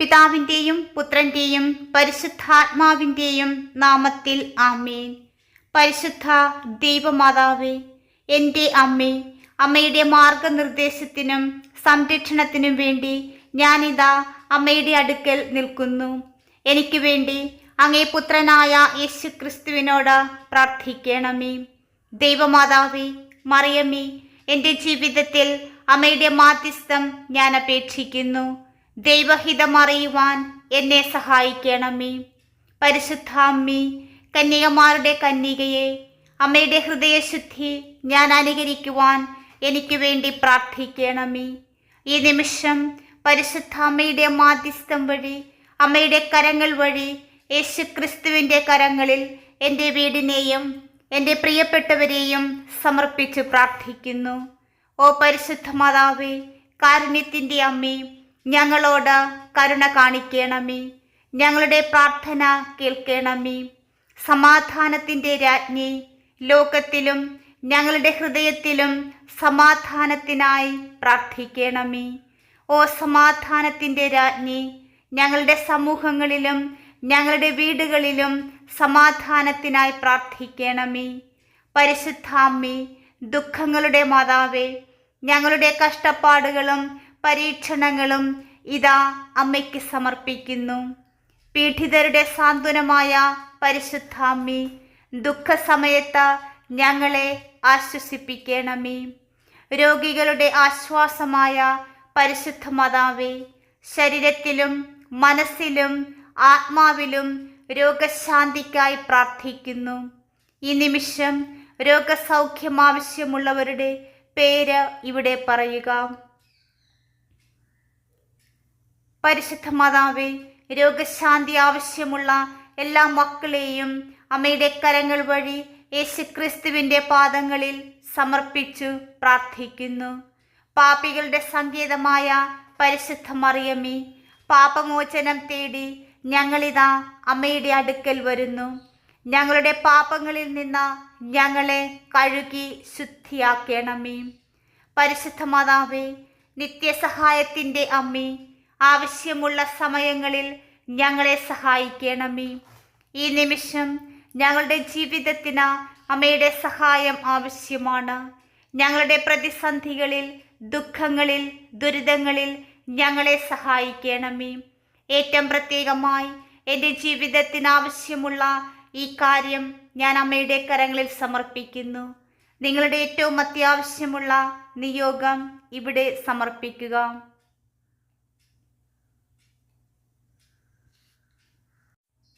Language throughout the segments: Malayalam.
പിതാവിന്റെയും പുത്രന്റെയും പരിശുദ്ധാത്മാവിന്റെയും നാമത്തിൽ ആമേൻ. പരിശുദ്ധ ദൈവമാതാവേ എന്റെ അമ്മേ അമ്മയുടെ മാർഗനിർദ്ദേശത്തിനും സംരക്ഷണത്തിനും വേണ്ടി ഞാനിതാ അമ്മയുടെ അടുക്കൽ നിൽക്കുന്നു. എനിക്ക് വേണ്ടി അങ്ങേ പുത്രനായ യേശു ക്രിസ്തുവിനോട് പ്രാർത്ഥിക്കണമേ. ദൈവമാതാവേ മറിയമ്മേ എന്റെ ജീവിതത്തിൽ അമ്മയുടെ മാധ്യസ്ഥം ഞാൻ അപേക്ഷിക്കുന്നു. ദൈവഹിതം അറിയുവാൻ എന്നെ സഹായിക്കണമേ. പരിശുദ്ധാമ്മി കന്യകമാരുടെ കന്യകയെ അമ്മയുടെ ഹൃദയശുദ്ധി ഞാൻ അനുകരിക്കുവാൻ എനിക്ക് വേണ്ടി പ്രാർത്ഥിക്കണമേ. ഈ നിമിഷം പരിശുദ്ധ അമ്മയുടെ മാധ്യസ്ഥം വഴി അമ്മയുടെ കരങ്ങൾ വഴി യേശു ക്രിസ്തുവിന്റെ കരങ്ങളിൽ എന്റെ വീടിനെയും എന്റെ പ്രിയപ്പെട്ടവരെയും സമർപ്പിച്ച് പ്രാർത്ഥിക്കുന്നു. ഓ പരിശുദ്ധ മാതാവേ കാരുണ്യത്തിന്റെ അമ്മേ ഞങ്ങളോട് കരുണ കാണിക്കണമേ. ഞങ്ങളുടെ പ്രാർത്ഥന കേൾക്കണമേ. സമാധാനത്തിന്റെ രാജ്ഞി ലോകത്തിലും ഞങ്ങളുടെ ഹൃദയത്തിലും സമാധാനത്തിനായി പ്രാർത്ഥിക്കണമേ. ഓ സമാധാനത്തിന്റെ രാജ്ഞി ഞങ്ങളുടെ സമൂഹങ്ങളിലും ഞങ്ങളുടെ വീടുകളിലും സമാധാനത്തിനായി പ്രാർത്ഥിക്കണമേ. പരിശുദ്ധാമ്മി ദുഃഖങ്ങളുടെ മാതാവേ ഞങ്ങളുടെ കഷ്ടപ്പാടുകളും പരീക്ഷണങ്ങളും ഇതാ അമ്മയ്ക്ക് സമർപ്പിക്കുന്നു. പീഡിതരുടെ സാന്ത്വനമായ പരിശുദ്ധാമ്മി ദുഃഖസമയത്ത് ഞങ്ങളെ ആശ്വസിപ്പിക്കണമേ. രോഗികളുടെ ആശ്വാസമായ പരിശുദ്ധ മാതാവേ ശരീരത്തിലും മനസ്സിലും ആത്മാവിലും രോഗശാന്തിക്കായി പ്രാർത്ഥിക്കുന്നു. ഈ നിമിഷം രോഗസൗഖ്യം ആവശ്യമുള്ളവരുടെ പേര് ഇവിടെ പറയുക. പരിശുദ്ധ മാതാവേ രോഗശാന്തി ആവശ്യമുള്ള എല്ലാ മക്കളെയും അമ്മയുടെ കരങ്ങൾ വഴി യേശുക്രിസ്തുവിന്റെ പാദങ്ങളിൽ സമർപ്പിച്ചു പ്രാർത്ഥിക്കുന്നു. പാപികളുടെ സങ്കേതമായ പരിശുദ്ധ മറിയമ്മി പാപമോചനം തേടി ഞങ്ങളിതാ അമ്മയുടെ അടുക്കൽ വരുന്നു. ഞങ്ങളുടെ പാപങ്ങളിൽ നിന്ന് ഞങ്ങളെ കഴുകി ശുദ്ധിയാക്കണമേ. പരിശുദ്ധ മാതാവേ നിത്യസഹായത്തിന്റെ അമ്മേ ആവശ്യമുള്ള സമയങ്ങളിൽ ഞങ്ങളെ സഹായിക്കണമേ. ഈ നിമിഷം ഞങ്ങളുടെ ജീവിതത്തിന് അമ്മയുടെ സഹായം ആവശ്യമാണ്. ഞങ്ങളുടെ പ്രതിസന്ധികളിൽ ദുഃഖങ്ങളിൽ ദുരിതങ്ങളിൽ ഞങ്ങളെ സഹായിക്കണമേ. ഏറ്റവും പ്രത്യേകമായി എന്റെ ജീവിതത്തിന് ആവശ്യമുള്ള ഈ കാര്യം ഞാൻ അമ്മയുടെ കരങ്ങളിൽ സമർപ്പിക്കുന്നു. നിങ്ങളുടെ ഏറ്റവും അത്യാവശ്യമുള്ള നിയോഗം ഇവിടെ സമർപ്പിക്കുക.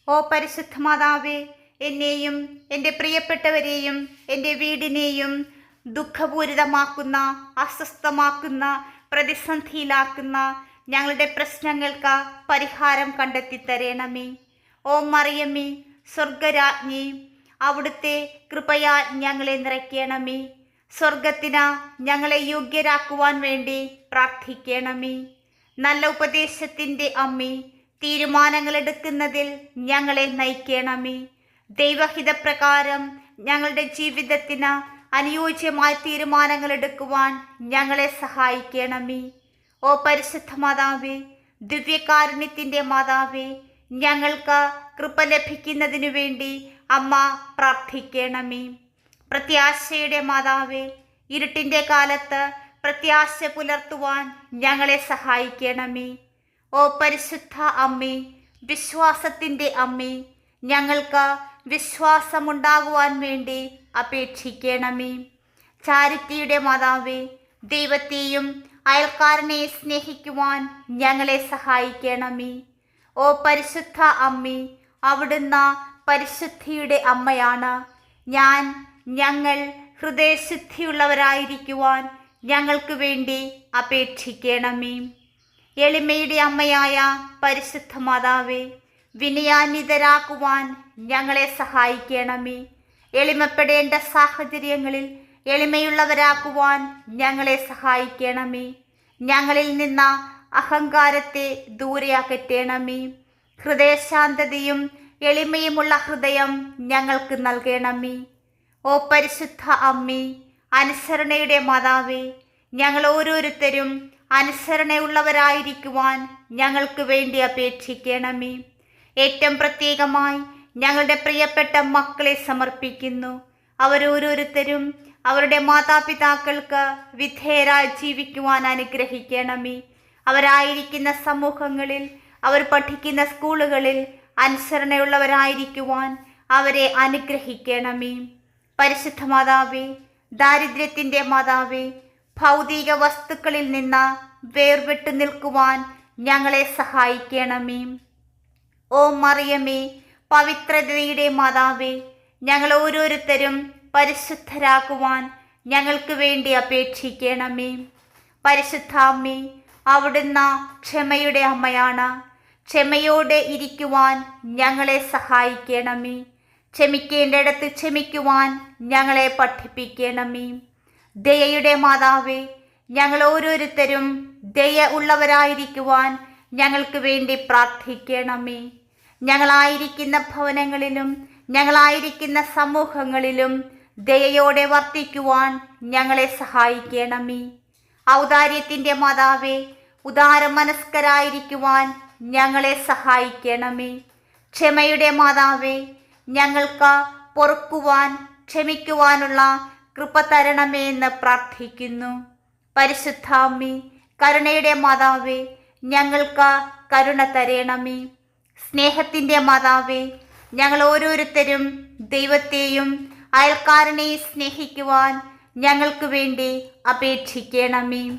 ഓ പരിശുദ്ധ മാതാവേ എന്നെയും എന്റെ പ്രിയപ്പെട്ടവരെയും എന്റെ വീടിനെയും ദുഃഖപൂരിതമാക്കുന്ന അസ്വസ്ഥമാക്കുന്ന പ്രതിസന്ധിയിലാക്കുന്ന ഞങ്ങളുടെ പ്രശ്നങ്ങൾക്ക് പരിഹാരം കണ്ടെത്തി തരണമേ. ഓ മറിയമ്മേ സ്വർഗരാജ്ഞി അവിടുത്തെ കൃപയാൽ ഞങ്ങളെ നിറയ്ക്കണമേ. സ്വർഗത്തിന് ഞങ്ങളെ യോഗ്യരാക്കുവാൻ വേണ്ടി പ്രാർത്ഥിക്കണമേ. നല്ല ഉപദേശത്തിന്റെ അമ്മേ തീരുമാനങ്ങൾ എടുക്കുന്നതിൽ ഞങ്ങളെ നയിക്കണമേ. ദൈവഹിതപ്രകാരം ഞങ്ങളുടെ ജീവിതത്തിന് അനുയോജ്യമായ തീരുമാനങ്ങൾ എടുക്കുവാൻ ഞങ്ങളെ സഹായിക്കണമേ. ഓ പരിശുദ്ധ മാതാവേ ദിവ്യകാരുണ്യത്തിന്റെ മാതാവേ ഞങ്ങൾക്ക് കൃപ ലഭിക്കുന്നതിനു വേണ്ടി അമ്മ പ്രാർത്ഥിക്കണമേ. പ്രത്യാശയുടെ മാതാവേ ഇരുട്ടിന്റെ കാലത്ത് പ്രത്യാശ പുലർത്തുവാൻ ഞങ്ങളെ സഹായിക്കണമേ. ഓ പരിശുദ്ധ അമ്മേ വിശ്വാസത്തിന്റെ അമ്മേ ഞങ്ങൾക്ക് വിശ്വാസമുണ്ടാകുവാൻ വേണ്ടി അപേക്ഷിക്കണമേ. ചാരിറ്റിയുടെ മാതാവേ ദൈവത്തെയും അയൽക്കാരനെ സ്നേഹിക്കുവാൻ ഞങ്ങളെ സഹായിക്കണമേ. ഓ പരിശുദ്ധ അമ്മേ അവിടുന്ന് പരിശുദ്ധിയുടെ അമ്മയാണ്. ഞാൻ ഞങ്ങൾ ഹൃദയശുദ്ധിയുള്ളവരായിരിക്കുവാൻ ഞങ്ങൾക്ക് വേണ്ടി അപേക്ഷിക്കണമേ. എളിമയുടെ അമ്മയായ പരിശുദ്ധ മാതാവേ വിനയാന്വിതരാക്കുവാൻ ഞങ്ങളെ സഹായിക്കണമേ. എളിമപ്പെടേണ്ട സാഹചര്യങ്ങളിൽ എളിമയുള്ളവരാക്കുവാൻ ഞങ്ങളെ സഹായിക്കണമേ. ഞങ്ങളിൽ നിന്ന അഹങ്കാരത്തെ ദൂരെ അകറ്റണമേ. ഹൃദയശാന്തതയും എളിമയുമുള്ള ഹൃദയം ഞങ്ങൾക്ക് നൽകണമേ. ഓ പരിശുദ്ധ അമ്മേ അനുസരണയുടെ മാതാവേ ഞങ്ങൾ ഓരോരുത്തരും അനുസരണയുള്ളവരായിരിക്കുവാൻ ഞങ്ങൾക്ക് വേണ്ടി അപേക്ഷിക്കണമേ. ഏറ്റവും പ്രത്യേകമായി ഞങ്ങളുടെ പ്രിയപ്പെട്ട മക്കളെ സമർപ്പിക്കുന്നു. അവരോരോരുത്തരും അവരുടെ മാതാപിതാക്കൾക്ക് വിധേയരായി ജീവിക്കുവാൻ അനുഗ്രഹിക്കണമേ. അവരായിരിക്കുന്ന സമൂഹങ്ങളിൽ അവർ പഠിക്കുന്ന സ്കൂളുകളിൽ അനുസരണയുള്ളവരായിരിക്കുവാൻ അവരെ അനുഗ്രഹിക്കണമേ. പരിശുദ്ധ മാതാവേ ദാരിദ്ര്യത്തിന്റെ മാതാവേ ഭൗതിക വസ്തുക്കളിൽ നിന്ന് വേർപെട്ടു നിൽക്കുവാൻ ഞങ്ങളെ സഹായിക്കണമേ. ഓ മറിയമേ പവിത്രതയുടെ മാതാവേ ഞങ്ങൾ ഓരോരുത്തരും പരിശുദ്ധരാക്കുവാൻ ഞങ്ങൾക്ക് വേണ്ടി അപേക്ഷിക്കണമേ. പരിശുദ്ധാമ്മേ അവിടുന്ന് ക്ഷമയുടെ അമ്മയാണ്. ക്ഷമയോടെ ഇരിക്കുവാൻ ഞങ്ങളെ സഹായിക്കണമേ. ക്ഷമിക്കേണ്ടിടത്ത് ക്ഷമിക്കുവാൻ ഞങ്ങളെ പഠിപ്പിക്കണമേ. ദയയുടെ മാതാവേ ഞങ്ങൾ ഓരോരുത്തരും ദയ ഉള്ളവരായിരിക്കുവാൻ ഞങ്ങൾക്ക് വേണ്ടി പ്രാർത്ഥിക്കണമേ. ഞങ്ങളായിരിക്കുന്ന ഭവനങ്ങളിലും ഞങ്ങളായിരിക്കുന്ന സമൂഹങ്ങളിലും ദയയോടെ വർത്തിക്കുവാൻ ഞങ്ങളെ സഹായിക്കണമേ. ഔദാര്യത്തിന്റെ മാതാവേ ഉദാര മനസ്കരായിരിക്കുവാൻ ഞങ്ങളെ സഹായിക്കണമേ. ക്ഷമയുടെ മാതാവേ ഞങ്ങൾക്ക് പൊറുക്കുവാൻ ക്ഷമിക്കുവാനുള്ള കൃപ തരണമേ എന്ന് പ്രാർത്ഥിക്കുന്നു. പരിശുദ്ധാമ്മി കരുണയുടെ മാതാവേ ഞങ്ങൾക്ക് കരുണ തരണമേ. സ്നേഹത്തിന്റെ മാതാവേ ഞങ്ങൾ ഓരോരുത്തരും ദൈവത്തെയും അയൽക്കാരനെയും സ്നേഹിക്കുവാൻ ഞങ്ങൾക്ക് വേണ്ടി അപേക്ഷിക്കണമേ.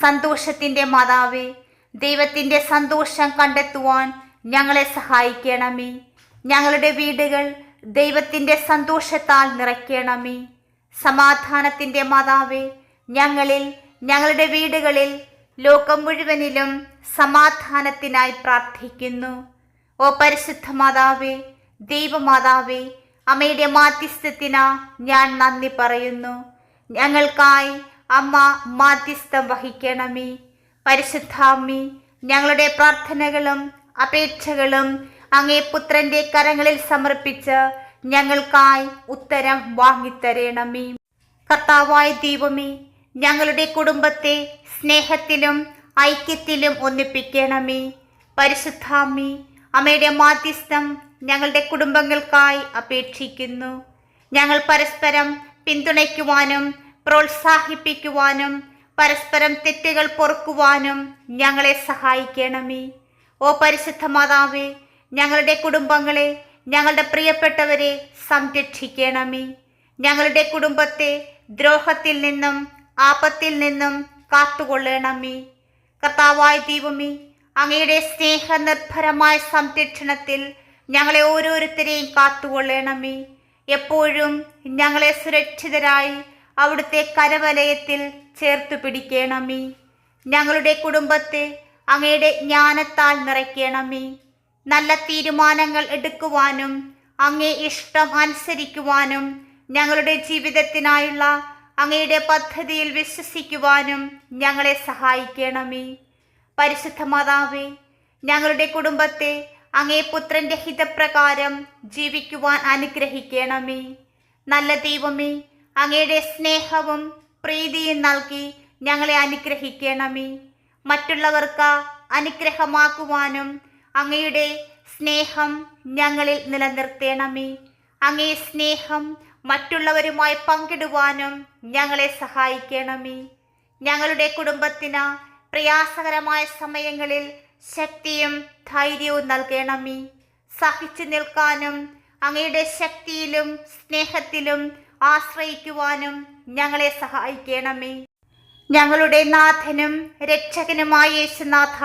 സന്തോഷത്തിന്റെ മാതാവേ ദൈവത്തിന്റെ സന്തോഷം കണ്ടെത്തുവാൻ ഞങ്ങളെ സഹായിക്കണമേ. ഞങ്ങളുടെ വീടുകൾ ദൈവത്തിന്റെ സന്തോഷത്താൽ നിറയ്ക്കണമേ. സമാധാനത്തിന്റെ മാതാവേ ഞങ്ങളിൽ ഞങ്ങളുടെ വീടുകളിൽ ലോകം മുഴുവനിലും സമാധാനത്തിനായി പ്രാർത്ഥിക്കുന്നു. ഓ പരിശുദ്ധ മാതാവേ ദൈവമാതാവേ അമ്മയുടെ മാധ്യസ്ഥത്തിന ഞാൻ നന്ദി പറയുന്നു. ഞങ്ങൾക്കായി അമ്മ മാധ്യസ്ഥം വഹിക്കണമേ. പരിശുദ്ധ അമ്മി ഞങ്ങളുടെ പ്രാർത്ഥനകളും അപേക്ഷകളും അങ്ങേ പുത്രന്റെ കരങ്ങളിൽ സമർപ്പിച്ച് ഞങ്ങൾക്കായി ഉത്തരം വാങ്ങിത്തരണമേ. കർത്താവായ ദൈവമേ ഞങ്ങളുടെ കുടുംബത്തെ സ്നേഹത്തിലും ഐക്യത്തിലും ഒന്നിപ്പിക്കണമേ. പരിശുദ്ധാമ്മി അമ്മയുടെ മാധ്യസ്ഥം ഞങ്ങളുടെ കുടുംബങ്ങൾക്കായി അപേക്ഷിക്കുന്നു. ഞങ്ങൾ പരസ്പരം പിന്തുണയ്ക്കുവാനും പ്രോത്സാഹിപ്പിക്കുവാനും പരസ്പരം തെറ്റുകൾ പൊറുക്കുവാനും ഞങ്ങളെ സഹായിക്കണമേ. ഓ പരിശുദ്ധ മാതാവേ ഞങ്ങളുടെ കുടുംബങ്ങളെ ഞങ്ങളുടെ പ്രിയപ്പെട്ടവരെ സംരക്ഷിക്കണമേ. ഞങ്ങളുടെ കുടുംബത്തെ ദ്രോഹത്തിൽ നിന്നും ആപത്തിൽ നിന്നും കാത്തുകൊള്ളണമേ. കർത്താവായ ദൈവമേ അങ്ങയുടെ സ്നേഹനിർഭരമായ സംരക്ഷണത്തിൽ ഞങ്ങളെ ഓരോരുത്തരെയും കാത്തുകൊള്ളണമേ. എപ്പോഴും ഞങ്ങളെ സുരക്ഷിതരായി അവിടുത്തെ കരവലയത്തിൽ ചേർത്തു പിടിക്കണമേ. ഞങ്ങളുടെ കുടുംബത്തെ അങ്ങയുടെ ജ്ഞാനത്താൽ നിറയ്ക്കണമേ. നല്ല തീരുമാനങ്ങൾ എടുക്കുവാനും അങ്ങേ ഇഷ്ടം അനുസരിക്കുവാനും ഞങ്ങളുടെ ജീവിതത്തിനായുള്ള അങ്ങയുടെ പദ്ധതിയിൽ വിശ്വസിക്കുവാനും ഞങ്ങളെ സഹായിക്കണമേ. പരിശുദ്ധ മാതാവേ ഞങ്ങളുടെ കുടുംബത്തെ അങ്ങേ പുത്രന്റെ ഹിതപ്രകാരം ജീവിക്കുവാൻ അനുഗ്രഹിക്കണമേ. നല്ല ദൈവമേ അങ്ങയുടെ സ്നേഹവും പ്രീതിയും നൽകി ഞങ്ങളെ അനുഗ്രഹിക്കണമേ. മറ്റുള്ളവർക്ക് അനുഗ്രഹമാക്കുവാനും അങ്ങയുടെ സ്നേഹം ഞങ്ങളിൽ നിലനിർത്തേണമേ. അങ്ങേ സ്നേഹം മറ്റുള്ളവരുമായി പങ്കിടുവാനും ഞങ്ങളെ സഹായിക്കണമേ. ഞങ്ങളുടെ കുടുംബത്തിന് പ്രയാസകരമായ സമയങ്ങളിൽ ശക്തിയും ധൈര്യവും നൽകണമേ. സഹിച്ചു നിൽക്കാനും അങ്ങയുടെ ശക്തിയിലും സ്നേഹത്തിലും ആശ്രയിക്കുവാനും ഞങ്ങളെ സഹായിക്കണമേ. ഞങ്ങളുടെ നാഥനും രക്ഷകനുമായ യേശുനാഥ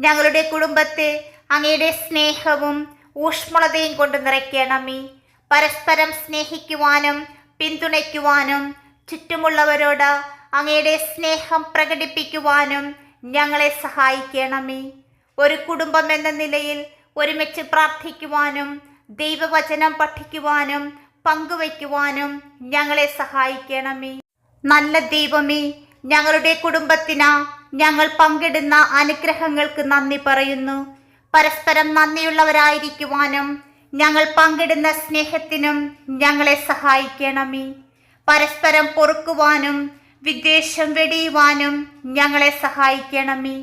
ഞങ്ങളുടെ കുടുംബത്തെ അങ്ങയുടെ സ്നേഹവും ഊഷ്മളതയും കൊണ്ട് നിറയ്ക്കണമേ. പരസ്പരം സ്നേഹിക്കുവാനും പിന്തുണയ്ക്കുവാനും ചുറ്റുമുള്ളവരോട് അങ്ങയുടെ സ്നേഹം പ്രകടിപ്പിക്കുവാനും ഞങ്ങളെ സഹായിക്കണമേ. ഒരു കുടുംബം എന്ന നിലയിൽ ഒരുമിച്ച് പ്രാർത്ഥിക്കുവാനും ദൈവവചനം പഠിക്കുവാനും പങ്കുവയ്ക്കുവാനും ഞങ്ങളെ സഹായിക്കണമേ. നല്ല ദൈവമേ ഞങ്ങളുടെ കുടുംബത്തിന് ഞങ്ങൾ പങ്കിടുന്ന അനുഗ്രഹങ്ങൾക്ക് നന്ദി പറയുന്നു. പരസ്പരം നന്ദിയുള്ളവരായിരിക്കുവാനും ഞങ്ങൾ പങ്കിടുന്ന സ്നേഹത്തിനും ഞങ്ങളെ സഹായിക്കണമേ. പരസ്പരം പൊറുക്കുവാനും വിദ്വേഷം വെടിയുവാനും ഞങ്ങളെ സഹായിക്കണമേ.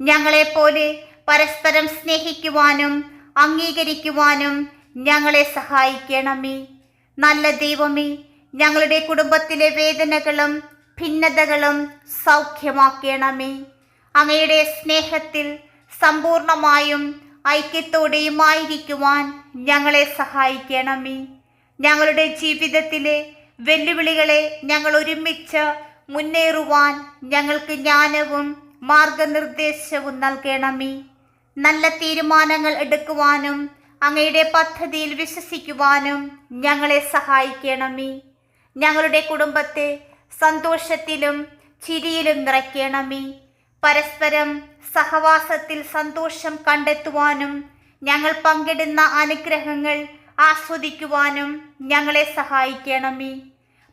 ഞങ്ങളെപ്പോലെ പരസ്പരം സ്നേഹിക്കുവാനും അംഗീകരിക്കുവാനും ഞങ്ങളെ സഹായിക്കണമേ. നല്ല ദൈവമേ ഞങ്ങളുടെ കുടുംബത്തിലെ വേദനകളും ഭിന്നതകളും സൗഖ്യമാക്കണമേ. അങ്ങയുടെ സ്നേഹത്തിൽ സമ്പൂർണമായും ഐക്യത്തോടെയുമായിരിക്കുവാൻ ഞങ്ങളെ സഹായിക്കണമേ. ഞങ്ങളുടെ ജീവിതത്തിലെ വെല്ലുവിളികളെ ഞങ്ങൾ ഒരുമിച്ച് മുന്നേറുവാൻ ഞങ്ങൾക്ക് ജ്ഞാനവും മാർഗനിർദ്ദേശവും നൽകണമേ. നല്ല തീരുമാനങ്ങൾ എടുക്കുവാനും അങ്ങയുടെ പദ്ധതിയിൽ വിശ്വസിക്കുവാനും ഞങ്ങളെ സഹായിക്കണമേ. ഞങ്ങളുടെ കുടുംബത്തെ സന്തോഷത്തിലും ചിരിയിലും നിറയ്ക്കണമേ. പരസ്പരം സഹവാസത്തിൽ സന്തോഷം കണ്ടെത്തുവാനും ഞങ്ങൾ പങ്കിടുന്ന അനുഗ്രഹങ്ങൾ ആസ്വദിക്കുവാനും ഞങ്ങളെ സഹായിക്കണമേ.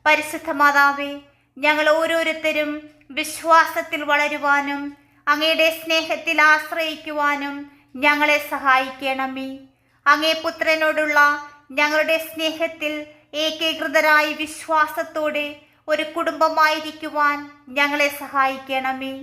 പരിശുദ്ധ മാതാവേ ഞങ്ങൾ ഓരോരുത്തരും വിശ്വാസത്തിൽ വളരുവാനും അങ്ങയുടെ സ്നേഹത്തിൽ ആശ്രയിക്കുവാനും ഞങ്ങളെ സഹായിക്കണമേ. അങ്ങേ പുത്രനോടുള്ള ഞങ്ങളുടെ സ്നേഹത്തിൽ ഏകീകൃതരായി വിശ്വാസത്തോടെ ഒരു കുടുംബമായിരിക്കുവാൻ ഞങ്ങളെ സഹായിക്കണമേ.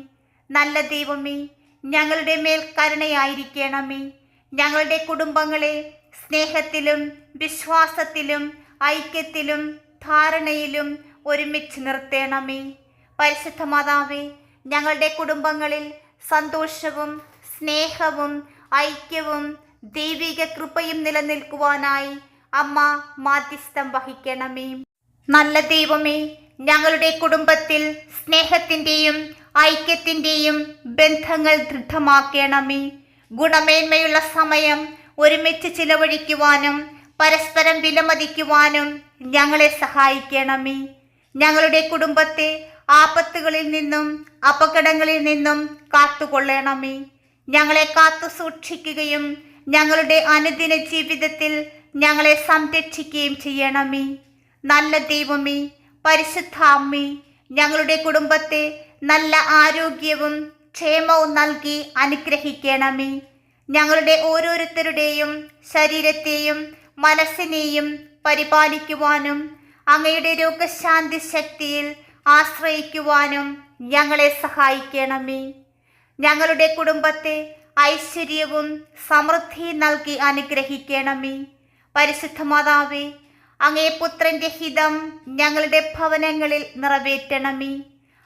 നല്ല ദൈവമേ ഞങ്ങളുടെ മേൽ കരുണയായിരിക്കണമേ. ഞങ്ങളുടെ കുടുംബങ്ങളെ സ്നേഹത്തിലും വിശ്വാസത്തിലും ഐക്യത്തിലും ധാരണയിലും ഒരുമിച്ച് നിർത്തേണമേ. പരിശുദ്ധ മാതാവേ ഞങ്ങളുടെ കുടുംബങ്ങളിൽ സന്തോഷവും സ്നേഹവും ഐക്യവും ദൈവിക കൃപയും നിലനിൽക്കുവാനായി അമ്മ മാധ്യസ്ഥം വഹിക്കണമേ. നല്ല ദൈവമേ ഞങ്ങളുടെ കുടുംബത്തിൽ സ്നേഹത്തിന്റെയും ഐക്യത്തിന്റെയും ബന്ധങ്ങൾ ദൃഢമാക്കണമേ. ഗുണമേന്മയുള്ള സമയം ഒരുമിച്ച് ചിലവഴിക്കുവാനും പരസ്പരം വിലമതിക്കുവാനും ഞങ്ങളെ സഹായിക്കണമേ. ഞങ്ങളുടെ കുടുംബത്തെ ആപത്തുകളിൽ നിന്നും അപകടങ്ങളിൽ നിന്നും കാത്തുകൊള്ളണമേ. ഞങ്ങളെ കാത്തു സൂക്ഷിക്കുകയും ഞങ്ങളുടെ അനുദിന ജീവിതത്തിൽ ഞങ്ങളെ സംരക്ഷിക്കുകയും ചെയ്യണമേ. നല്ല ദൈവമേ പരിശുദ്ധ അമ്മേ ഞങ്ങളുടെ കുടുംബത്തെ നല്ല ആരോഗ്യവും ക്ഷേമവും നൽകി അനുഗ്രഹിക്കണമേ. ഞങ്ങളുടെ ഓരോരുത്തരുടെയും ശരീരത്തെയും മനസ്സിനെയും പരിപാലിക്കുവാനും അങ്ങയുടെ രോഗശാന്തി ശക്തിയിൽ ആശ്രയിക്കുവാനും ഞങ്ങളെ സഹായിക്കണമേ. ഞങ്ങളുടെ കുടുംബത്തെ ഐശ്വര്യവും സമൃദ്ധി നൽകി അനുഗ്രഹിക്കണമേ. പരിശുദ്ധ മാതാവേ അങ്ങേ പുത്രന്റെ ഹിതം ഞങ്ങളുടെ ഭവനങ്ങളിൽ നിറവേറ്റണമേ.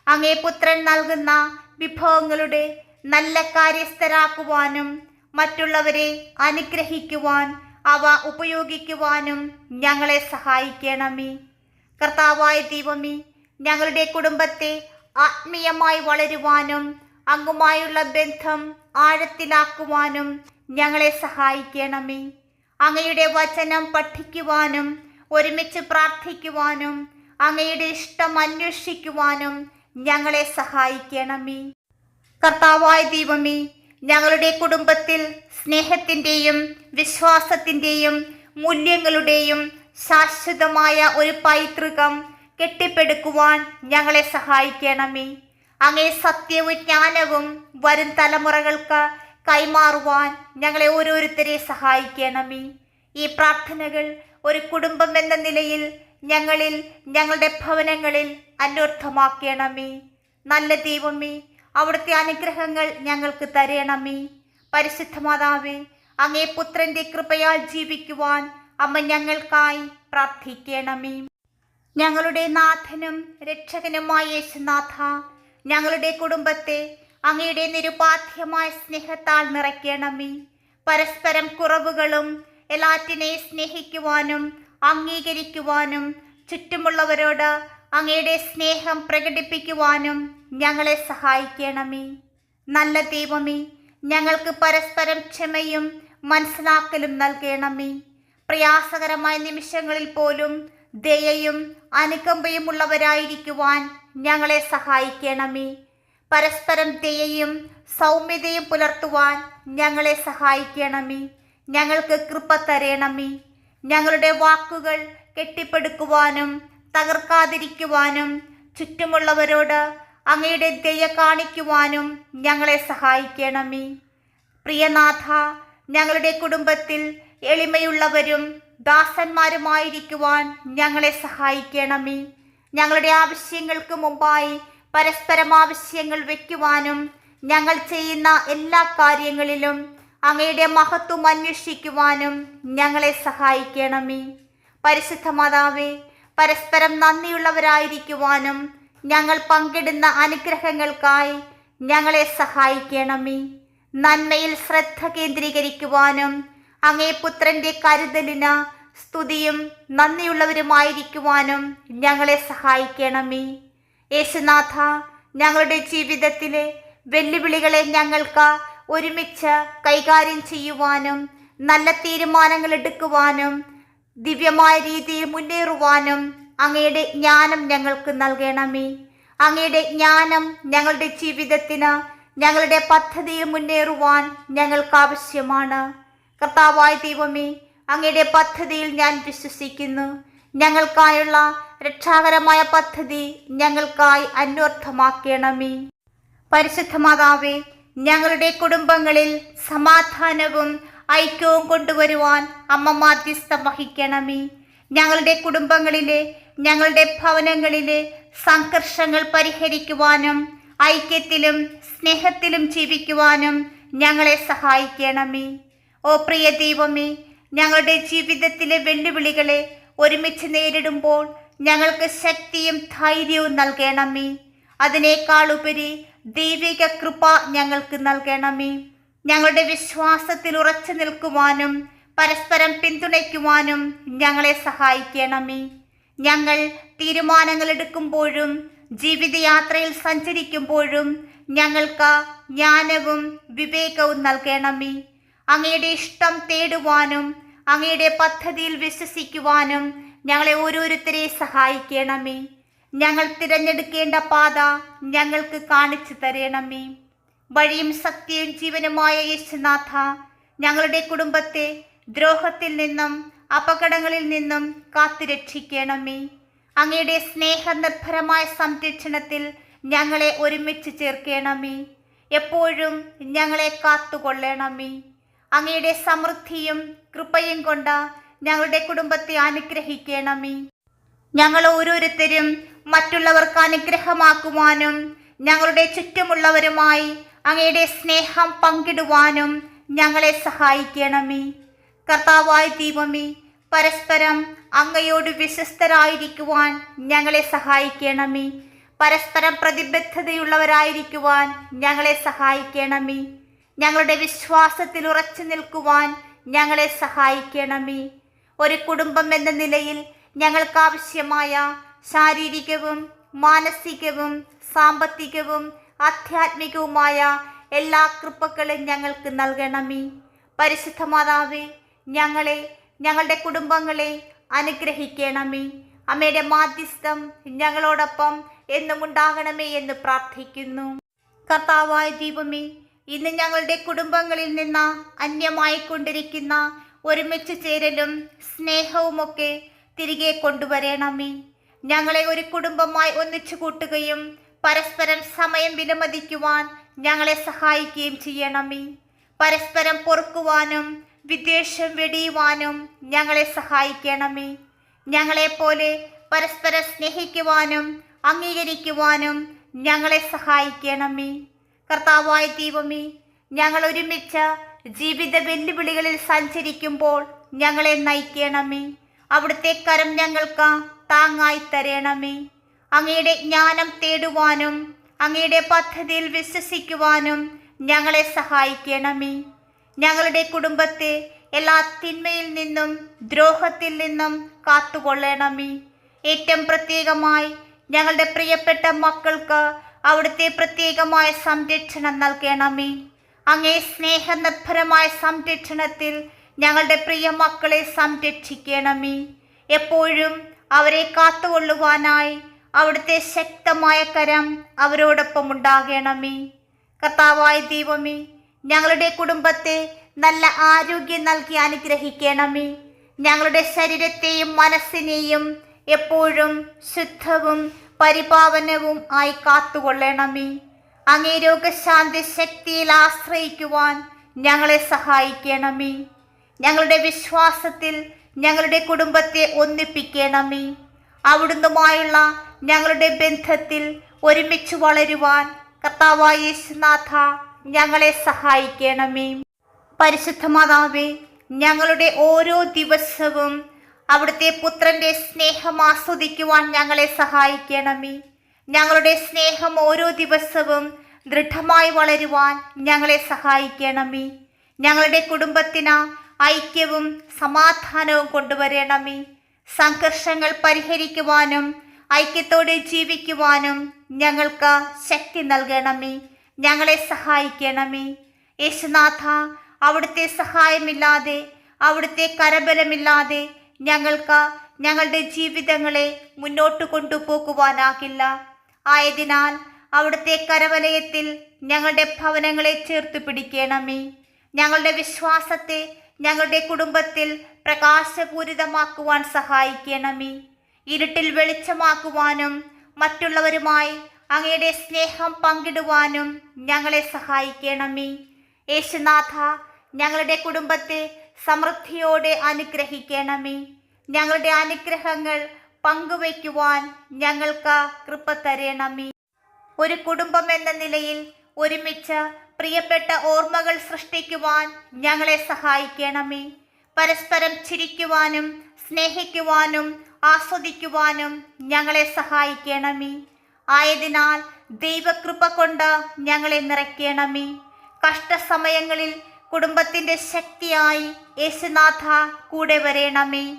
അങ്ങേ പുത്രൻ നൽകുന്ന വിഭവങ്ങളുടെ നല്ല കാര്യസ്ഥരാക്കുവാനും മറ്റുള്ളവരെ അനുഗ്രഹിക്കുവാൻ അവ ഉപയോഗിക്കുവാനും ഞങ്ങളെ സഹായിക്കണമേ. കർത്താവായ ദൈവമേ ഞങ്ങളുടെ കുടുംബത്തെ ആത്മീയമായി വളരുവാനും അങ്ങുമായുള്ള ബന്ധം ആഴത്തിലാക്കുവാനും ഞങ്ങളെ സഹായിക്കണമേ. അങ്ങയുടെ വചനം പഠിക്കുവാനും ഒരുമിച്ച് പ്രാർത്ഥിക്കുവാനും അങ്ങയുടെ ഇഷ്ടം അന്വേഷിക്കുവാനും ഞങ്ങളെ സഹായിക്കണമേ. കർത്താവായ ദൈവമേ ഞങ്ങളുടെ കുടുംബത്തിൽ സ്നേഹത്തിന്റെയും വിശ്വാസത്തിന്റെയും മൂല്യങ്ങളുടെയും ശാശ്വതമായ ഒരു പൈതൃകം കെട്ടിപ്പടുക്കുവാൻ ഞങ്ങളെ സഹായിക്കണമേ. അങ്ങേ സത്യവും ജ്ഞാനവും വരും തലമുറകൾക്ക് കൈമാറുവാൻ ഞങ്ങളെ ഓരോരുത്തരെ സഹായിക്കണമേ. ഈ പ്രാർത്ഥനകൾ ഒരു കുടുംബം എന്ന നിലയിൽ ഞങ്ങളിൽ ഞങ്ങളുടെ ഭവനങ്ങളിൽ അന്വർത്ഥമാക്കണമേ. നല്ല ദൈവമേ അവിടുത്തെ അനുഗ്രഹങ്ങൾ ഞങ്ങൾക്ക് തരണമേ. പരിശുദ്ധ മാതാവേ അങ്ങേ പുത്രന്റെ കൃപയാൽ ജീവിക്കുവാൻ അമ്മ ഞങ്ങൾക്കായി പ്രാർത്ഥിക്കണമേ. ഞങ്ങളുടെ നാഥനും രക്ഷകനുമായ യേശുനാഥ ഞങ്ങളുടെ കുടുംബത്തെ അങ്ങയുടെ നിരുപാധ്യമായ സ്നേഹത്താൽ നിറയ്ക്കണമേ. പരസ്പരം കുറവുകളും എല്ലാറ്റിനെ സ്നേഹിക്കുവാനും അംഗീകരിക്കുവാനും ചുറ്റുമുള്ളവരോട് അങ്ങയുടെ സ്നേഹം പ്രകടിപ്പിക്കുവാനും ഞങ്ങളെ സഹായിക്കണമേ. നല്ല ദൈവമേ ഞങ്ങൾക്ക് പരസ്പരം ക്ഷമയും മനസ്സിലാക്കലും നൽകണമേ. പ്രയാസകരമായ നിമിഷങ്ങളിൽ പോലും ദയയും അനുകമ്പയും ഉള്ളവരായിരിക്കുവാൻ ഞങ്ങളെ സഹായിക്കണമേ. പരസ്പരം ദയയും സൗമ്യതയും പുലർത്തുവാൻ ഞങ്ങളെ സഹായിക്കണമേ. ഞങ്ങൾക്ക് കൃപ തരണമേ. ഞങ്ങളുടെ വാക്കുകൾ കെട്ടിപ്പടുക്കുവാനും തകർക്കാതിരിക്കുവാനും ചുറ്റുമുള്ളവരോട് അങ്ങയുടെ ദയ കാണിക്കുവാനും ഞങ്ങളെ സഹായിക്കണമേ. പ്രിയനാഥ ഞങ്ങളുടെ കുടുംബത്തിൽ എളിമയുള്ളവരും ദാസന്മാരുമായിരിക്കുവാൻ ഞങ്ങളെ സഹായിക്കണമേ. ഞങ്ങളുടെ ആവശ്യങ്ങൾക്ക് മുമ്പായി പരസ്പരം ആവശ്യങ്ങൾ വയ്ക്കുവാനും ഞങ്ങൾ ചെയ്യുന്ന എല്ലാ കാര്യങ്ങളിലും അങ്ങയുടെ മഹത്വം അന്വേഷിക്കുവാനും ഞങ്ങളെ സഹായിക്കണമേ. പരിശുദ്ധ മാതാവേ പരസ്പരം നന്ദിയുള്ളവരായിരിക്കുവാനും ഞങ്ങൾ പങ്കിടുന്ന അനുഗ്രഹങ്ങൾക്കായി ഞങ്ങളെ സഹായിക്കണമേ. നന്മയിൽ ശ്രദ്ധ കേന്ദ്രീകരിക്കുവാനും അങ്ങേ പുത്രന്റെ കരുതലിന് സ്തുതിയും നന്ദിയുള്ളവരുമായിരിക്കുവാനും ഞങ്ങളെ സഹായിക്കണമേ. യേശുനാഥ ഞങ്ങളുടെ ജീവിതത്തിലെ വെല്ലുവിളികളെ ഞങ്ങൾക്ക് ഒരുമിച്ച് കൈകാര്യം ചെയ്യുവാനും നല്ല തീരുമാനങ്ങൾ എടുക്കുവാനും ദിവ്യമായ രീതിയിൽ മുന്നേറുവാനും അങ്ങയുടെ ജ്ഞാനം ഞങ്ങൾക്ക് നൽകണമേ. അങ്ങയുടെ ജ്ഞാനം ഞങ്ങളുടെ ജീവിതത്തിന് ഞങ്ങളുടെ പദ്ധതിയിൽ മുന്നേറുവാൻ ഞങ്ങൾക്ക് ആവശ്യമാണ്. കർത്താവായ ദൈവമേ അങ്ങയുടെ പദ്ധതിയിൽ ഞാൻ വിശ്വസിക്കുന്നു. ഞങ്ങൾക്കായുള്ള രക്ഷാകരമായ പദ്ധതി ഞങ്ങൾക്കായി അന്വർത്ഥമാക്കണമേ. പരിശുദ്ധ മാതാവേ ഞങ്ങളുടെ കുടുംബങ്ങളിൽ സമാധാനവും ഐക്യവും കൊണ്ടുവരുവാൻ അമ്മ മാധ്യസ്ഥം വഹിക്കണമേ. ഞങ്ങളുടെ കുടുംബങ്ങളിലെ ഞങ്ങളുടെ ഭവനങ്ങളിലെ സംഘർഷങ്ങൾ പരിഹരിക്കുവാനും ഐക്യത്തിലും സ്നേഹത്തിലും ജീവിക്കുവാനും ഞങ്ങളെ സഹായിക്കണമേ. ഓ പ്രിയ ദൈവമേ ഞങ്ങളുടെ ജീവിതത്തിലെ വെല്ലുവിളികളെ ഒരുമിച്ച് നേരിടുമ്പോൾ ഞങ്ങൾക്ക് ശക്തിയും ധൈര്യവും നൽകണമേ. അതിനേക്കാളുപരി ദൈവിക കൃപ ഞങ്ങൾക്ക് നൽകണമേ. ഞങ്ങളുടെ വിശ്വാസത്തിൽ ഉറച്ചു നിൽക്കുവാനും പരസ്പരം പിന്തുണയ്ക്കുവാനും ഞങ്ങളെ സഹായിക്കണമേ. ഞങ്ങൾ തീരുമാനങ്ങൾ എടുക്കുമ്പോഴും ജീവിതയാത്രയിൽ സഞ്ചരിക്കുമ്പോഴും ഞങ്ങൾക്ക് ജ്ഞാനവും വിവേകവും നൽകണമേ. അങ്ങയുടെ ഇഷ്ടം തേടുവാനും അങ്ങയുടെ പദ്ധതിയിൽ വിശ്വസിക്കുവാനും ഞങ്ങളെ ഓരോരുത്തരെ സഹായിക്കണമേ. ഞങ്ങൾ തിരഞ്ഞെടുക്കേണ്ട പാത ഞങ്ങൾക്ക് കാണിച്ചു തരണമേ. വഴിയും സത്യയും ജീവനുമായ യേശുനാഥ ഞങ്ങളുടെ കുടുംബത്തെ ദ്രോഹത്തിൽ നിന്നും അപകടങ്ങളിൽ നിന്നും കാത്തുരക്ഷിക്കണമേ. അങ്ങയുടെ സ്നേഹനിർഭരമായ സംരക്ഷണത്തിൽ ഞങ്ങളെ ഒരുമിച്ച് ചേർക്കണമേ. എപ്പോഴും ഞങ്ങളെ കാത്തുകൊള്ളണമേ. അങ്ങയുടെ സമൃദ്ധിയും കൃപയും കൊണ്ട് ഞങ്ങളുടെ കുടുംബത്തെ അനുഗ്രഹിക്കണമേ. ഞങ്ങൾ ഓരോരുത്തരും മറ്റുള്ളവർക്ക് അനുഗ്രഹമാക്കുവാനും ഞങ്ങളുടെ ചുറ്റുമുള്ളവരുമായി അങ്ങയുടെ സ്നേഹം പങ്കിടുവാനും ഞങ്ങളെ സഹായിക്കണമേ. കർത്താവായ ദൈവമേ പരസ്പരം അങ്ങയോട് വിശ്വസ്തരായിരിക്കുവാൻ ഞങ്ങളെ സഹായിക്കണമേ. പരസ്പരം പ്രതിബദ്ധതയുള്ളവരായിരിക്കുവാൻ ഞങ്ങളെ സഹായിക്കണമേ. ഞങ്ങളുടെ വിശ്വാസത്തിൽ ഉറച്ചു നിൽക്കുവാൻ ഞങ്ങളെ സഹായിക്കണമേ. ഒരു കുടുംബം എന്ന നിലയിൽ ഞങ്ങൾക്ക് ആവശ്യമായ ശാരീരികവും മാനസികവും സാമ്പത്തികവും ആധ്യാത്മികവുമായ എല്ലാ കൃപകളും ഞങ്ങൾക്ക് നൽകണമേ. പരിശുദ്ധ മാതാവേ ഞങ്ങളെ ഞങ്ങളുടെ കുടുംബങ്ങളെ അനുഗ്രഹിക്കണമേ. അമ്മയുടെ മാധ്യസ്ഥം ഞങ്ങളോടൊപ്പം എന്നും ഉണ്ടാകണമേ എന്ന് പ്രാർത്ഥിക്കുന്നു. കർത്താവായ ദീപമേ ഇന്ന് ഞങ്ങളുടെ കുടുംബങ്ങളിൽ നിന്ന് അന്യമായി കൊണ്ടിരിക്കുന്ന ഒരുമിച്ച് ചേരലും സ്നേഹവുമൊക്കെ തിരികെ കൊണ്ടുവരണമേ. ഞങ്ങളെ ഒരു കുടുംബമായി ഒന്നിച്ചു കൂട്ടുകയും പരസ്പരം സമയം വിലമതിക്കുവാൻ ഞങ്ങളെ സഹായിക്കുകയും ചെയ്യണമേ. പരസ്പരം പൊറുക്കുവാനും വിദ്വേഷം വെടിയുവാനും ഞങ്ങളെ സഹായിക്കണമേ. ഞങ്ങളെപ്പോലെ പരസ്പരം സ്നേഹിക്കുവാനും അംഗീകരിക്കുവാനും ഞങ്ങളെ സഹായിക്കണമേ. കർത്താവായ ദൈവമേ ഞങ്ങൾ ഒരുമിച്ച് ജീവിത വെല്ലുവിളികളിൽ സഞ്ചരിക്കുമ്പോൾ ഞങ്ങളെ നയിക്കണമേ. അവിടുത്തെ കരം ഞങ്ങൾക്ക് താങ്ങായി തരണമേ. അങ്ങയുടെ ജ്ഞാനം തേടുവാനും അങ്ങയുടെ പദ്ധതിയിൽ വിശ്വസിക്കുവാനും ഞങ്ങളെ സഹായിക്കണമേ. ഞങ്ങളുടെ കുടുംബത്തെ എല്ലാ തിന്മയിൽ നിന്നും ദ്രോഹത്തിൽ നിന്നും കാത്തുകൊള്ളണമേ. ഏറ്റവും പ്രത്യേകമായി ഞങ്ങളുടെ പ്രിയപ്പെട്ട മക്കൾക്ക് അവിടുത്തെ പ്രത്യേകമായ സംരക്ഷണം നൽകണമേ. അങ്ങേ സ്നേഹനിർഭരമായ സംരക്ഷണത്തിൽ ഞങ്ങളുടെ പ്രിയ മക്കളെ സംരക്ഷിക്കണമേ. എപ്പോഴും അവരെ കാത്തുകൊള്ളുവാനായി അവിടുത്തെ ശക്തമായ കരം അവരോടൊപ്പം ഉണ്ടാകണമേ. കർത്താവായ ദൈവമേ ഞങ്ങളുടെ കുടുംബത്തെ നല്ല ആരോഗ്യം നൽകി അനുഗ്രഹിക്കണമേ. ഞങ്ങളുടെ ശരീരത്തെയും മനസ്സിനെയും എപ്പോഴും ശുദ്ധവും പരിപാവനവും ആയി കാത്തുകൊള്ളണമേ. അങ്ങേ രോഗശാന്തി ശക്തിയിൽ ആശ്രയിക്കുവാൻ ഞങ്ങളെ സഹായിക്കണമേ. ഞങ്ങളുടെ വിശ്വാസത്തിൽ ഞങ്ങളുടെ കുടുംബത്തെ ഒന്നിപ്പിക്കണമേ. അവിടുന്നുമായുള്ള ഞങ്ങളുടെ ബന്ധത്തിൽ ഒരുമിച്ച് വളരുവാൻ കർത്താവായ യേശുനാഥ ഞങ്ങളെ സഹായിക്കണമേ. പരിശുദ്ധ മാതാവേ ഞങ്ങളുടെ ഓരോ ദിവസവും അവിടുത്തെ പുത്രന്റെ സ്നേഹം ആസ്വദിക്കുവാൻ ഞങ്ങളെ സഹായിക്കണമേ. ഞങ്ങളുടെ സ്നേഹം ഓരോ ദിവസവും ദൃഢമായി വളരുവാൻ ഞങ്ങളെ സഹായിക്കണമേ. ഞങ്ങളുടെ കുടുംബത്തിന് ഐക്യവും സമാധാനവും കൊണ്ടുവരണമേ. സംഘർഷങ്ങൾ പരിഹരിക്കുവാനും ഐക്യത്തോടെ ജീവിക്കുവാനും ഞങ്ങൾക്ക് ശക്തി നൽകണമേ. ഞങ്ങളെ സഹായിക്കണമേ. യേശുനാഥ അവിടുത്തെ സഹായമില്ലാതെ അവിടുത്തെ കരബലമില്ലാതെ ഞങ്ങൾക്ക് ഞങ്ങളുടെ ജീവിതങ്ങളെ മുന്നോട്ട് കൊണ്ടുപോകുവാനാകില്ല. ആയതിനാൽ അവിടുത്തെ കരവലയത്തിൽ ഞങ്ങളുടെ ഭവനങ്ങളെ ചേർത്ത് പിടിക്കണമേ. ഞങ്ങളുടെ വിശ്വാസത്തെ ഞങ്ങളുടെ കുടുംബത്തിൽ പ്രകാശപൂരിതമാക്കുവാൻ സഹായിക്കണമേ. ഇരുട്ടിൽ വെളിച്ചമാക്കുവാനും മറ്റുള്ളവരുമായി അങ്ങയുടെ സ്നേഹം പങ്കിടുവാനും ഞങ്ങളെ സഹായിക്കണമേ. യേശുനാഥ ഞങ്ങളുടെ കുടുംബത്തെ സമൃദ്ധിയോടെ അനുഗ്രഹിക്കണമേ. ഞങ്ങളുടെ അനുഗ്രഹങ്ങൾ പങ്കുവയ്ക്കുവാൻ ഞങ്ങൾക്ക് കൃപ തരണമേ. ഒരു കുടുംബം എന്ന നിലയിൽ ഒരുമിച്ച് പ്രിയപ്പെട്ട ഓർമ്മകൾ സൃഷ്ടിക്കുവാൻ ഞങ്ങളെ സഹായിക്കണമേ. പരസ്പരം ചിരിക്കുവാനും സ്നേഹിക്കുവാനും ആസ്വദിക്കുവാനും ഞങ്ങളെ സഹായിക്കണമേ. ആയതിനാൽ ദൈവകൃപ കൊണ്ട് ഞങ്ങളെ നിറയ്ക്കണമേ. കഷ്ടസമയങ്ങളിൽ കുടുംബത്തിന്റെ ശക്തിയായി യേശുനാഥ കൂടെ വരേണമേ.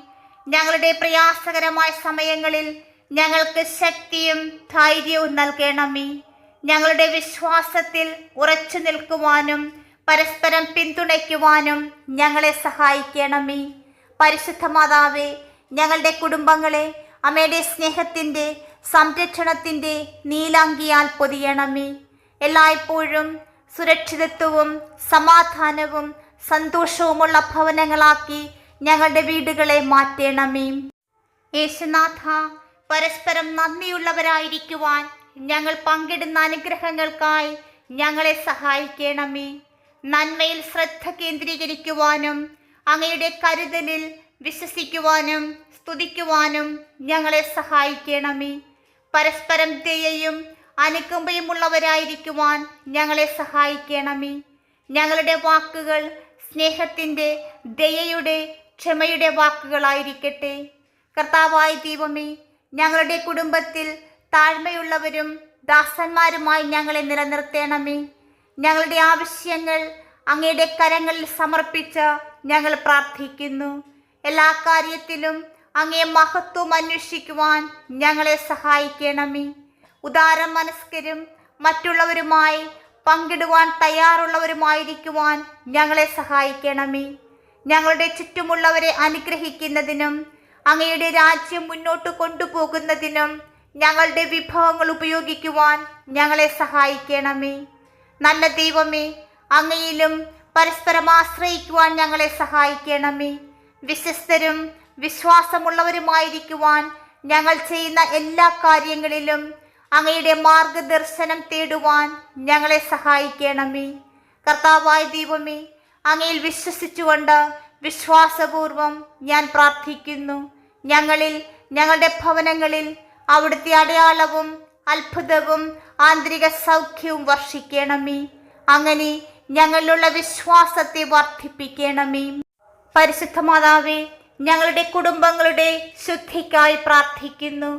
ഞങ്ങളുടെ പ്രയാസകരമായ സമയങ്ങളിൽ ഞങ്ങൾക്ക് ശക്തിയും ധൈര്യവും നൽകണമേ. ഞങ്ങളുടെ വിശ്വാസത്തിൽ ഉറച്ചു നിൽക്കുവാനും പരസ്പരം പിന്തുണയ്ക്കുവാനും ഞങ്ങളെ സഹായിക്കണമേ. പരിശുദ്ധ മാതാവേ ഞങ്ങളുടെ കുടുംബങ്ങളെ അമ്മയുടെ സ്നേഹത്തിന്റെ സംരക്ഷണത്തിന്റെ നീലാങ്കിയാൽ പൊതിയണമേ. എല്ലായ്പ്പോഴും സുരക്ഷിതത്വവും സമാധാനവും സന്തോഷവുമുള്ള ഭവനങ്ങളാക്കി ഞങ്ങളുടെ വീടുകളെ മാറ്റണമേ. യേശുനാഥ പരസ്പരം നന്ദിയുള്ളവരായിരിക്കുവാൻ ഞങ്ങൾ പങ്കിടുന്ന അനുഗ്രഹങ്ങൾക്കായി ഞങ്ങളെ സഹായിക്കണമേ. നന്മയിൽ ശ്രദ്ധ കേന്ദ്രീകരിക്കുവാനും അങ്ങയുടെ കരുതലിൽ വിശ്വസിക്കുവാനും സ്തുതിക്കുവാനും ഞങ്ങളെ സഹായിക്കണമേ. പരസ്പരം ദയയും അനുകമ്പയുമുള്ളവരായിരിക്കുവാൻ ഞങ്ങളെ സഹായിക്കണമേ. ഞങ്ങളുടെ വാക്കുകൾ സ്നേഹത്തിന്റെ ദയയുടെ ക്ഷമയുടെ വാക്കുകളായിരിക്കട്ടെ. കർത്താവായ ദൈവമേ ഞങ്ങളുടെ കുടുംബത്തിൽ താഴ്മയുള്ളവരും ദാസന്മാരുമായി ഞങ്ങളെ നിലനിർത്തേണമേ. ഞങ്ങളുടെ ആവശ്യങ്ങൾ അങ്ങയുടെ കരങ്ങളിൽ സമർപ്പിച്ച് ഞങ്ങൾ പ്രാർത്ഥിക്കുന്നു. എല്ലാ കാര്യത്തിലും അങ്ങേ മഹത്വം അന്വേഷിക്കുവാൻ ഞങ്ങളെ സഹായിക്കണമേ. ഉദാര മനസ്കരും മറ്റുള്ളവരുമായി പങ്കിടുവാൻ തയ്യാറുള്ളവരുമായിരിക്കുവാൻ ഞങ്ങളെ സഹായിക്കണമേ. ഞങ്ങളുടെ ചുറ്റുമുള്ളവരെ അനുഗ്രഹിക്കുന്നതിനും അങ്ങയുടെ രാജ്യം മുന്നോട്ട് കൊണ്ടുപോകുന്നതിനും ഞങ്ങളുടെ വിഭവങ്ങൾ ഉപയോഗിക്കുവാൻ ഞങ്ങളെ സഹായിക്കണമേ. നല്ല ദൈവമേ അങ്ങയിലും പരസ്പരം ആശ്രയിക്കുവാൻ ഞങ്ങളെ സഹായിക്കണമേ. വിശ്വസ്തരും വിശ്വാസമുള്ളവരുമായിരിക്കുവാൻ ഞങ്ങൾ ചെയ്യുന്ന എല്ലാ കാര്യങ്ങളിലും അങ്ങയുടെ മാർഗദർശനം തേടുവാൻ ഞങ്ങളെ സഹായിക്കണമേ. കർത്താവായ ദൈവമേ അങ്ങയിൽ വിശ്വസിച്ചുകൊണ്ട് വിശ്വാസപൂർവം ഞാൻ പ്രാർത്ഥിക്കുന്നു. ഞങ്ങളിൽ ഞങ്ങളുടെ ഭവനങ്ങളിൽ അവിടുത്തെ അടയാളവും അത്ഭുതവും ആന്തരിക സൗഖ്യവും വർഷിക്കണമേ. അങ്ങനെ ഞങ്ങളിലുള്ള വിശ്വാസത്തെ വർദ്ധിപ്പിക്കണമേ. പരിശുദ്ധ മാതാവേ ഞങ്ങളുടെ കുടുംബങ്ങളുടെ ശുദ്ധിക്കായി പ്രാർത്ഥിക്കുന്നു.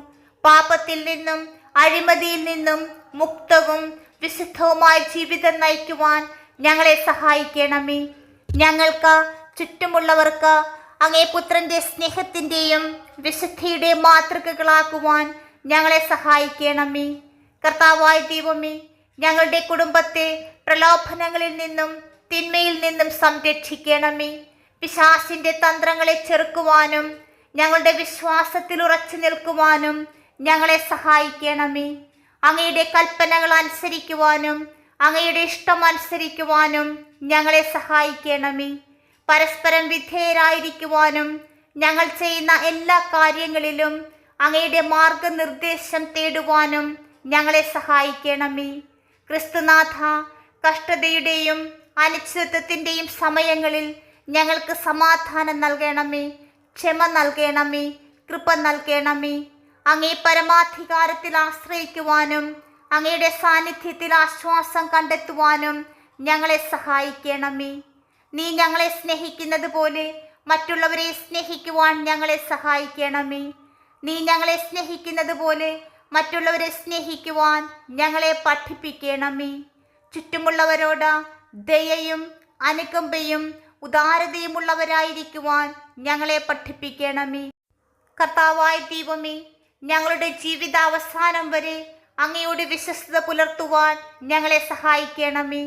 പാപത്തിൽ നിന്നും അഴിമതിയിൽ നിന്നും മുക്തവും വിശുദ്ധവുമായ ജീവിതം നയിക്കുവാൻ ഞങ്ങളെ സഹായിക്കണമേ. ഞങ്ങൾക്ക് ചുറ്റുമുള്ളവർക്ക് അങ്ങേ പുത്രന്റെ സ്നേഹത്തിന്റെയും വിശുദ്ധിയുടെയും മാതൃകകളാക്കുവാൻ ഞങ്ങളെ സഹായിക്കണമേ. കർത്താവായ ദൈവമേ ഞങ്ങളുടെ കുടുംബത്തെ പ്രലോഭനങ്ങളിൽ നിന്നും തിന്മയിൽ നിന്നും സംരക്ഷിക്കണമേ. പിശാസിന്റെ തന്ത്രങ്ങളെ ചെറുക്കുവാനും ഞങ്ങളുടെ വിശ്വാസത്തിൽ ഉറച്ചു നിൽക്കുവാനും ഞങ്ങളെ സഹായിക്കണമേ. അങ്ങയുടെ കൽപ്പനകൾ അനുസരിക്കുവാനും അങ്ങയുടെ ഇഷ്ടം അനുസരിക്കുവാനും ഞങ്ങളെ സഹായിക്കണമേ. പരസ്പരം വിധേയരായിരിക്കുവാനും ഞങ്ങൾ ചെയ്യുന്ന എല്ലാ കാര്യങ്ങളിലും അങ്ങയുടെ മാർഗനിർദ്ദേശം തേടുവാനും ഞങ്ങളെ സഹായിക്കണമേ. ക്രിസ്തുനാഥ കഷ്ടതയുടെയും അനിശ്ചിതത്വത്തിന്റെയും സമയങ്ങളിൽ ഞങ്ങൾക്ക് സമാധാനം നൽകണമേ ക്ഷമ നൽകണമേ കൃപ നൽകണമേ. അങ്ങേ പരമാധികാരത്തിൽ ആശ്രയിക്കുവാനും അങ്ങയുടെ സാന്നിധ്യത്തിൽ ആശ്വാസം കണ്ടെത്തുവാനും ഞങ്ങളെ സഹായിക്കണമേ. നീ ഞങ്ങളെ സ്നേഹിക്കുന്നത് പോലെ മറ്റുള്ളവരെ സ്നേഹിക്കുവാൻ ഞങ്ങളെ സഹായിക്കണമേ. നീ ഞങ്ങളെ സ്നേഹിക്കുന്നത് പോലെ മറ്റുള്ളവരെ സ്നേഹിക്കുവാൻ ഞങ്ങളെ പഠിപ്പിക്കണമേ. ചുറ്റുമുള്ളവരോട് ദയയും അനുകമ്പയും ഉദാരതയുമുള്ളവരായിരിക്കുവാൻ ഞങ്ങളെ പഠിപ്പിക്കണമേ. കർത്താവായ ദൈവമേ ഞങ്ങളുടെ ജീവിതാവസാനം വരെ അങ്ങയോട് വിശ്വസ്തത പുലർത്തുവാൻ ഞങ്ങളെ സഹായിക്കണമേ.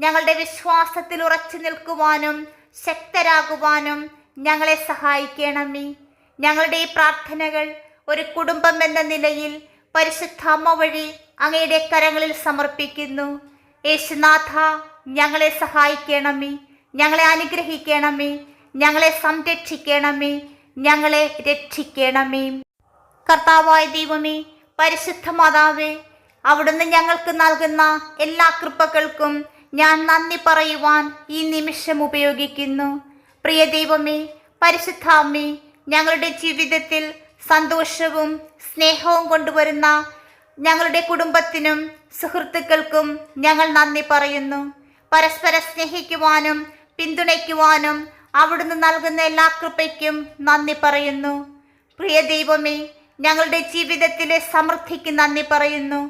ഞങ്ങളുടെ വിശ്വാസത്തിൽ ഉറച്ചു നിൽക്കുവാനും ശക്തരാകുവാനും ഞങ്ങളെ സഹായിക്കണമേ. ഞങ്ങളുടെ ഈ പ്രാർത്ഥനകൾ ഒരു കുടുംബം എന്ന നിലയിൽ പരിശുദ്ധ അമ്മ വഴി അങ്ങയുടെ കരങ്ങളിൽ സമർപ്പിക്കുന്നു. യേശുനാഥ ഞങ്ങളെ സഹായിക്കണമേ. ഞങ്ങളെ അനുഗ്രഹിക്കണമേ. ഞങ്ങളെ സംരക്ഷിക്കണമേ. ഞങ്ങളെ രക്ഷിക്കണമേ. കർത്താവായ ദൈവമേ പരിശുദ്ധ മാതാവേ അവിടുന്ന് ഞങ്ങൾക്ക് നൽകുന്ന എല്ലാ കൃപകൾക്കും ഞാൻ നന്ദി പറയുവാൻ ഈ നിമിഷം ഉപയോഗിക്കുന്നു. പ്രിയ ദൈവമേ പരിശുദ്ധാമ്മേ ഞങ്ങളുടെ ജീവിതത്തിൽ സന്തോഷവും സ്നേഹവും കൊണ്ടുവരുന്ന ഞങ്ങളുടെ കുടുംബത്തിനും സുഹൃത്തുക്കൾക്കും ഞങ്ങൾ നന്ദി പറയുന്നു. പരസ്പരം സ്നേഹിക്കുവാനും പിന്തുണയ്ക്കുവാനും അവിടുന്ന് നൽകുന്ന എല്ലാ കൃപയ്ക്കും നന്ദി പറയുന്നു. പ്രിയ ദൈവമേ ഞങ്ങളുടെ ജീവിതത്തിലെ സമൃദ്ധിക്ക് നന്ദി പറയുന്നു.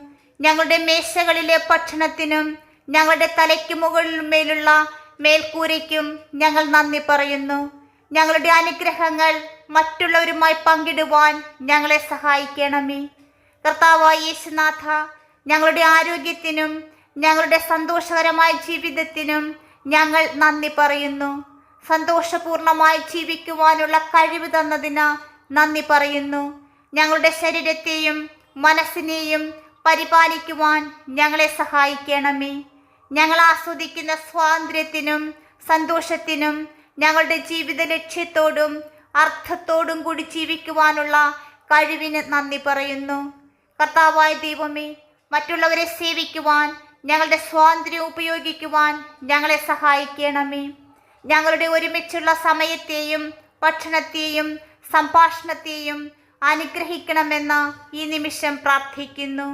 ഞങ്ങളുടെ മേശകളിലെ ഭക്ഷണത്തിനും ഞങ്ങളുടെ തലയ്ക്ക് മുകളിന്മേലുള്ള മേൽക്കൂരയ്ക്കും ഞങ്ങൾ നന്ദി പറയുന്നു. ഞങ്ങളുടെ അനുഗ്രഹങ്ങൾ മറ്റുള്ളവരുമായി പങ്കിടുവാൻ ഞങ്ങളെ സഹായിക്കണമേ. കർത്താവായ യേശുനാഥ ഞങ്ങളുടെ ആരോഗ്യത്തിനും ഞങ്ങളുടെ സന്തോഷകരമായ ജീവിതത്തിനും ഞങ്ങൾ നന്ദി പറയുന്നു. സന്തോഷപൂർണമായി ജീവിക്കുവാനുള്ള കഴിവ് തന്നതിന് നന്ദി പറയുന്നു. ഞങ്ങളുടെ ശരീരത്തെയും മനസ്സിനെയും പരിപാലിക്കുവാൻ ഞങ്ങളെ സഹായിക്കണമേ. ഞങ്ങൾ ആസ്വദിക്കുന്ന സ്വാതന്ത്ര്യത്തിനും സന്തോഷത്തിനും ഞങ്ങളുടെ ജീവിത ലക്ഷ്യത്തോടും അർത്ഥത്തോടും കൂടി ജീവിക്കുവാനുള്ള കഴിവിന് നന്ദി പറയുന്നു. കർത്താവായ ദൈവമേ മറ്റുള്ളവരെ സേവിക്കുവാൻ ഞങ്ങളുടെ സ്വാതന്ത്ര്യം ഉപയോഗിക്കുവാൻ ഞങ്ങളെ സഹായിക്കണമേ. ഞങ്ങളുടെ ഒരുമിച്ചുള്ള സമയത്തെയും ഭക്ഷണത്തെയും സംഭാഷണത്തെയും അനുഗ്രഹിക്കണമെന്ന് ഈ നിമിഷം പ്രാർത്ഥിക്കുന്നു.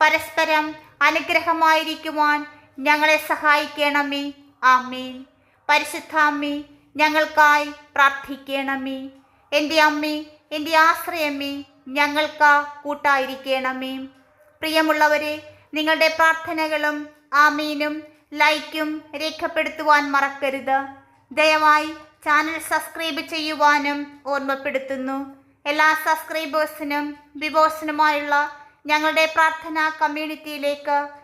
പരസ്പരം അനുഗ്രഹമായിരിക്കുവാൻ ഞങ്ങളെ സഹായിക്കണമേ. ആമീൻ. പരിശുദ്ധ അമ്മേ ഞങ്ങൾക്കായി പ്രാർത്ഥിക്കണമേ. എന്റെ അമ്മേ എന്റെ ആശ്രയമേ ഞങ്ങൾക്ക് കൂട്ടായിരിക്കണമേ. പ്രിയമുള്ളവരെ നിങ്ങളുടെ പ്രാർത്ഥനകളും ആമീനും ലൈക്കും രേഖപ്പെടുത്തുവാൻ മറക്കരുത്. ദയവായി ചാനൽ സബ്സ്ക്രൈബ് ചെയ്യുവാനും ഓർമ്മപ്പെടുത്തുന്നു. എല്ലാ സബ്സ്ക്രൈബേഴ്സിനും വിവോസിനുമായുള്ള ഞങ്ങളുടെ പ്രാർത്ഥനാ കമ്മ്യൂണിറ്റിയിലേക്ക്